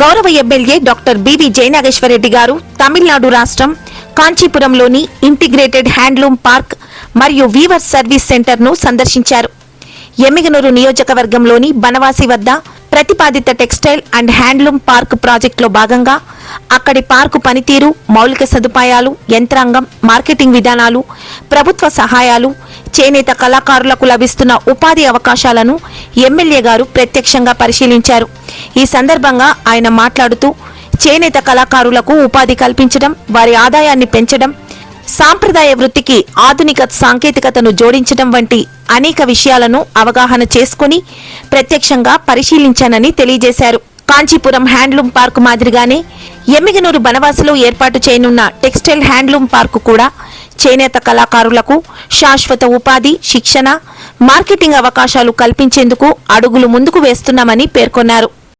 గౌరవ MLA doctor BV Jayanageswara Reddy గారు తమిళనాడు రాష్ట్రం కాంచీపురంలోని ఇంటిగ్రేటెడ్ హ్యాండ్లూమ్ పార్క్ మరియు వీవర్ సర్వీస్ సెంటర్ను సందర్శించారు. ఎమ్మిగనూరు నియోజకవర్గంలోని బనవాసి వద్ద ప్రతిపాదిత టెక్స్టైల్ అండ్ హ్యాండ్లూమ్ పార్క్ ప్రాజెక్టులో భాగంగా అక్కడి పార్కు పనితీరు మౌలిక సదుపాయాలు యంత్రాంగం మార్కెటింగ్ విధానాలు ప్రభుత్వ సహాయాలు చేనేత కళాకారులకు లభిస్తున్న ఉపాధి అవకాశాలను ఎమ్మెల్యే గారు ప్రత్యక్షంగా పరిశీలించారు. ఈ సందర్భంగా ఆయన మాట్లాడుతూ చేనేత కళాకారులకు ఉపాధి కల్పించడం వారి ఆదాయాన్ని పెంచడం సాంప్రదాయ వృత్తికి ఆధునిక సాంకేతికతను జోడించడం వంటి అనేక విషయాలను అవగాహన చేసుకుని ప్రత్యక్షంగా పరిశీలించానని తెలియజేశారు. కాంచీపురం హ్యాండ్లూమ్ పార్కు మాదిరిగానే ఎమ్మిగనూరు బనవాసిలో ఏర్పాటు చేయనున్న టెక్స్టైల్ హ్యాండ్లూమ్ పార్కు కూడా చేనేత కళాకారులకు శాశ్వత ఉపాధి శిక్షణ మార్కెటింగ్ అవకాశాలు కల్పించేందుకు అడుగులు ముందుకు వేస్తున్నామని పేర్కొన్నారు.